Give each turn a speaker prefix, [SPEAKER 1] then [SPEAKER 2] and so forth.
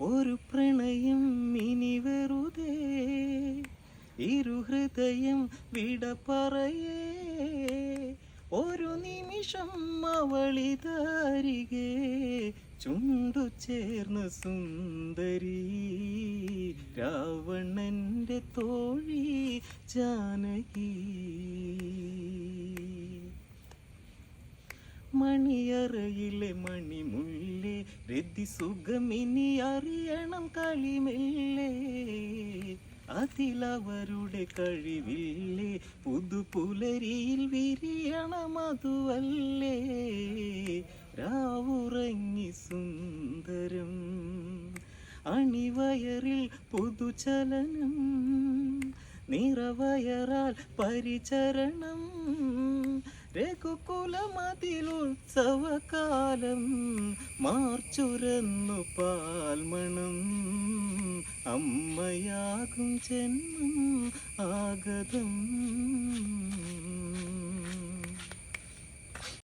[SPEAKER 1] ഒരു പ്രണയം ഇനി വെറുതെ ഇരുഹൃദയം വിട പറയേ. ഒരു നിമിഷം അവളിതാരികെ ചുണ്ടു ചേർന്ന് സുന്ദരി. രാവണന്റെ തോഴി ജാനകി. മണിയറയിലെ മണിമുല്ലേ? രതി സുഖമിനി അറിയണം കളിമില്ലേ? അതിലവരുടെ കഴിവില്ലേ? പുതുപുലരിയിൽ വിരിയണം അതുവല്ലേ? രാവുറങ്ങി സുന്ദരം അണിവയറിൽ പുതുചലനം നിറവയറാൽ പരിചരണം. രഘുകുലമതിലുത്സവകാലം മാർച്ചുരന്നു പാൽമണം. അമ്മയാകും ജന്മം ആഗതം.